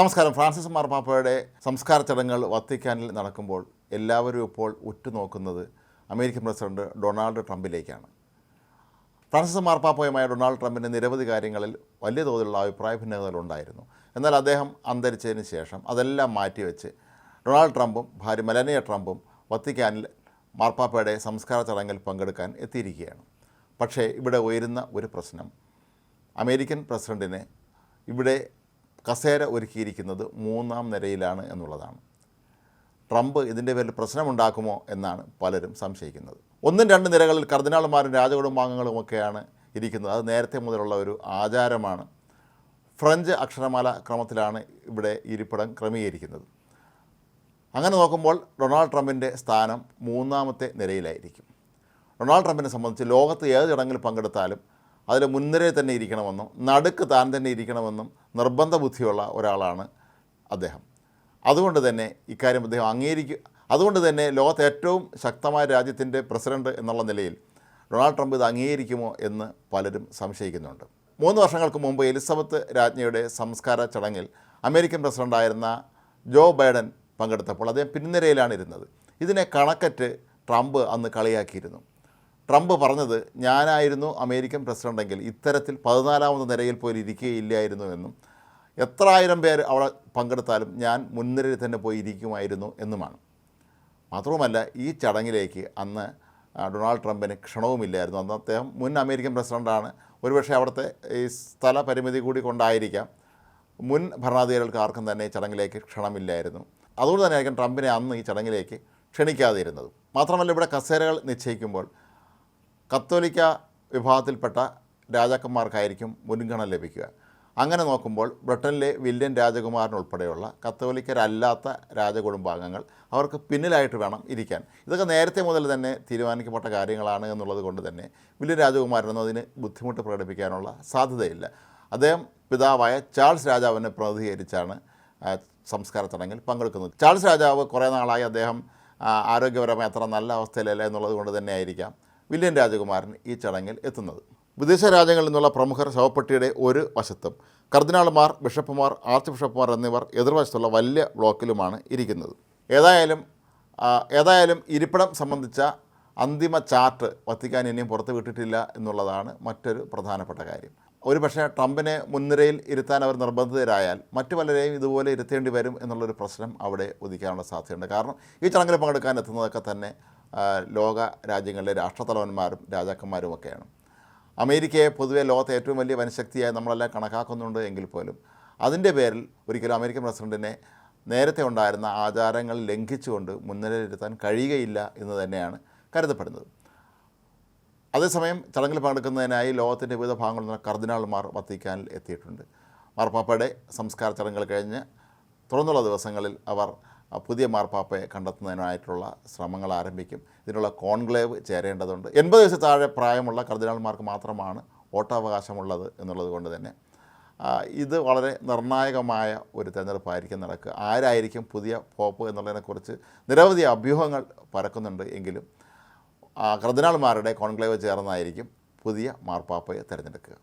നമസ്കാരം. ഫ്രാൻസിസ് മാർപ്പാപ്പയുടെ സംസ്കാര ചടങ്ങുകൾ വത്തിക്കാനിൽ നടക്കുമ്പോൾ എല്ലാവരും ഇപ്പോൾ ഉറ്റുനോക്കുന്നത് അമേരിക്കൻ പ്രസിഡന്റ് ഡൊണാൾഡ് ട്രംപിലേക്കാണ്. ഫ്രാൻസിസ് മാർപ്പാപ്പയുമായ ഡൊണാൾഡ് ട്രംപിന് നിരവധി കാര്യങ്ങളിൽ വലിയ തോതിലുള്ള അഭിപ്രായ ഭിന്നതകളുണ്ടായിരുന്നു എന്നാൽ അദ്ദേഹം അന്തരിച്ചതിന് ശേഷം അതെല്ലാം മാറ്റിവെച്ച് ഡൊണാൾഡ് ട്രംപും ഭാര്യ മെലനിയ ട്രംപും വത്തിക്കാനിൽ മാർപ്പാപ്പയുടെ സംസ്കാര ചടങ്ങിൽ പങ്കെടുക്കാൻ എത്തിയിരിക്കുകയാണ്. പക്ഷേ ഇവിടെ ഉയരുന്ന ഒരു പ്രശ്നം. അമേരിക്കൻ പ്രസിഡന്റിനെ ഇവിടെ കസേര ഒരുക്കിയിരിക്കുന്നത് മൂന്നാം നിരയിലാണ് എന്നുള്ളതാണ്. ട്രംപ് ഇതിന്റെ പേരിൽ പ്രശ്നമുണ്ടാക്കുമോ എന്നാണ് പലരും സംശയിക്കുന്നത്. ഒന്നും രണ്ട് നിരകളിൽ കർദിനാൾമാരും രാജകുടുംബാംഗങ്ങളും ഒക്കെയാണ് ഇരിക്കുന്നത്. അത് നേരത്തെ മുതലുള്ള ഒരു ആചാരമാണ്. ഫ്രഞ്ച് അക്ഷരമാല ക്രമത്തിലാണ് ഇവിടെ ഇരിപ്പിടം ക്രമീകരിക്കുന്നത്. അങ്ങനെ നോക്കുമ്പോൾ ഡൊണാൾഡ് ട്രംപിന്റെ സ്ഥാനം മൂന്നാമത്തെ നിരയിലായിരിക്കും. ഡൊണാൾഡ് ട്രംപിനെ സംബന്ധിച്ച് ലോകത്ത് ഏത് ചടങ്ങിൽ പങ്കെടുത്താലും അതിൽ മുൻനിരയിൽ തന്നെ ഇരിക്കണമെന്നും നടുക്ക് താൻ തന്നെ ഇരിക്കണമെന്നും നിർബന്ധ ബുദ്ധിയുള്ള ഒരാളാണ് അദ്ദേഹം. അതുകൊണ്ട് തന്നെ ഇക്കാര്യം അദ്ദേഹം അംഗീകരിക്കുക അതുകൊണ്ട് തന്നെ ലോകത്തെ ഏറ്റവും ശക്തമായ രാജ്യത്തിന്റെ പ്രസിഡന്റ് എന്നുള്ള നിലയിൽ ഡൊണാൾഡ് ട്രംപ് ഇത് അംഗീകരിക്കുമോ എന്ന് പലരും സംശയിക്കുന്നുണ്ട്. മൂന്ന് വർഷങ്ങൾക്ക് മുമ്പ് എലിസബത്ത് രാജ്ഞിയുടെ സംസ്കാര ചടങ്ങിൽ അമേരിക്കൻ പ്രസിഡന്റായിരുന്ന ജോ ബൈഡൻ പങ്കെടുത്തപ്പോൾ അദ്ദേഹം പിൻനിരയിലാണ് ഇരുന്നത്. ഇതിനെ കണക്കറ്റ് ട്രംപ് അന്ന് കളിയാക്കിയിരുന്നു. ട്രംപ് പറഞ്ഞത് ഞാനായിരുന്നു അമേരിക്കൻ പ്രസിഡന്റെങ്കിൽ ഇത്തരത്തിൽ പതിനാലാമത് നിരയിൽ പോയി ഇരിക്കുകയില്ലായിരുന്നു എന്നും എത്ര ആയിരം പേർ അവിടെ പങ്കെടുത്താലും ഞാൻ മുൻനിരയിൽ തന്നെ പോയി ഇരിക്കുമായിരുന്നു എന്നുമാണ്. മാത്രവുമല്ല ഈ ചടങ്ങിലേക്ക് അന്ന് ഡൊണാൾഡ് ട്രംപിന് ക്ഷണവുമില്ലായിരുന്നു. അന്ന് അദ്ദേഹം മുൻ അമേരിക്കൻ പ്രസിഡന്റാണ് ഒരുപക്ഷെ അവിടുത്തെ ഈ സ്ഥല പരിമിതി കൂടി കൊണ്ടായിരിക്കാം മുൻ ഭരണാധികാരികൾക്ക് ആർക്കും തന്നെ ചടങ്ങിലേക്ക് ക്ഷണമില്ലായിരുന്നു. അതുകൊണ്ട് തന്നെയായിരിക്കും ട്രംപിനെ അന്ന് ഈ ചടങ്ങിലേക്ക് ക്ഷണിക്കാതിരുന്നത്. മാത്രമല്ല ഇവിടെ കസേരകൾ നിശ്ചയിക്കുമ്പോൾ കത്തോലിക്ക വിഭാഗത്തിൽപ്പെട്ട രാജാക്കന്മാർക്കായിരിക്കും മുൻഗണന ലഭിക്കുക. അങ്ങനെ നോക്കുമ്പോൾ ബ്രിട്ടനിലെ വില്യൻ രാജകുമാരനുൾപ്പെടെയുള്ള കത്തോലിക്കരല്ലാത്ത രാജകുടുംബാംഗങ്ങൾ അവർക്ക് പിന്നിലായിട്ട് വേണം ഇരിക്കാൻ. ഇതൊക്കെ നേരത്തെ മുതൽ തന്നെ തീരുമാനിക്കപ്പെട്ട കാര്യങ്ങളാണ് എന്നുള്ളത് കൊണ്ട് തന്നെ വില്യൻ രാജകുമാരനൊന്നും അതിന് ബുദ്ധിമുട്ട് പ്രകടിപ്പിക്കാനുള്ള സാധ്യതയില്ല. അദ്ദേഹം പിതാവായ ചാൾസ് രാജാവിനെ പ്രതിനിധീകരിച്ചാണ് സംസ്കാര ചടങ്ങിൽ പങ്കെടുക്കുന്നത്. ചാൾസ് രാജാവ് കുറേ നാളായി അദ്ദേഹം ആരോഗ്യപരമായി അത്ര നല്ല അവസ്ഥയിലല്ല എന്നുള്ളത് കൊണ്ട് തന്നെ ആയിരിക്കാം. വില്യൻ രാജകുമാരൻ ഈ ചടങ്ങിൽ എത്തുന്നത്. വിദേശ രാജ്യങ്ങളിൽ നിന്നുള്ള പ്രമുഖർ ശവപ്പെട്ടിയുടെ ഒരു വശത്തും കർദിനാൾമാർ ബിഷപ്പുമാർ ആർച്ച് ബിഷപ്പുമാർ എന്നിവർ എതിർവശത്തുള്ള വലിയ ബ്ലോക്കിലുമാണ് ഇരിക്കുന്നത്. ഏതായാലും ഏതായാലും ഇരിപ്പിടം സംബന്ധിച്ച അന്തിമ ചാർട്ട് വത്തിക്കാൻ ഇനിയും പുറത്ത് വിട്ടിട്ടില്ല എന്നുള്ളതാണ് മറ്റൊരു പ്രധാനപ്പെട്ട കാര്യം. ഒരു പക്ഷേ ട്രംപിനെ മുൻനിരയിൽ ഇരുത്താൻ അവർ നിർബന്ധിതരായാൽ മറ്റു പലരെയും ഇതുപോലെ ഇരുത്തേണ്ടി വരും എന്നുള്ളൊരു പ്രശ്നം അവിടെ ഉദിക്കാനുള്ള സാധ്യതയുണ്ട്. കാരണം ഈ ചടങ്ങിൽ പങ്കെടുക്കാൻ എത്തുന്നതൊക്കെ തന്നെ ലോക രാജ്യങ്ങളിലെ രാഷ്ട്രത്തലവന്മാരും രാജാക്കന്മാരും ഒക്കെയാണ്. അമേരിക്കയെ പൊതുവെ ലോകത്തെ ഏറ്റവും വലിയ വനശക്തിയായി നമ്മളെല്ലാം കണക്കാക്കുന്നുണ്ട് എങ്കിൽ പോലും അതിന്റെ പേരിൽ ഒരിക്കലും അമേരിക്കൻ പ്രസിഡന്റിനെ നേരത്തെ ഉണ്ടായിരുന്ന ആചാരങ്ങൾ ലംഘിച്ചുകൊണ്ട് മുൻനിരയിലിരുത്താൻ കഴിയുകയില്ല എന്ന് തന്നെയാണ് കരുതപ്പെടുന്നത്. അതേസമയം ചടങ്ങിൽ പങ്കെടുക്കുന്നതിനായി ലോകത്തിന്റെ വിവിധ ഭാഗങ്ങളിൽ നിന്ന് കർദിനാൾമാർ വത്തിക്കാനിൽ എത്തിയിട്ടുണ്ട്. മാർപ്പാപ്പയുടെ സംസ്കാര ചടങ്ങുകൾ കഴിഞ്ഞ് തുറന്നുള്ള ദിവസങ്ങളിൽ അവർ പുതിയ മാർപ്പാപ്പയെ കണ്ടെത്തുന്നതിനായിട്ടുള്ള ശ്രമങ്ങൾ ആരംഭിക്കും. ഇതിനുള്ള കോൺക്ലേവ് ചേരേണ്ടതുണ്ട്. എൺപത് വയസ്സ് താഴെ പ്രായമുള്ള കർദിനാൾമാർക്ക് മാത്രമാണ് വോട്ടവകാശമുള്ളത് എന്നുള്ളത് കൊണ്ട് തന്നെ. ഇത് വളരെ നിർണായകമായ ഒരു തെരഞ്ഞെടുപ്പായിരിക്കും നടക്കുക. ആരായിരിക്കും പുതിയ പോപ്പ് എന്നുള്ളതിനെക്കുറിച്ച് നിരവധി അഭ്യൂഹങ്ങൾ പരക്കുന്നുണ്ട് എങ്കിലും കർദിനാൾമാരുടെ കോൺക്ലേവ് ചേർന്നായിരിക്കും പുതിയ മാർപ്പാപ്പയെ തിരഞ്ഞെടുക്കുക.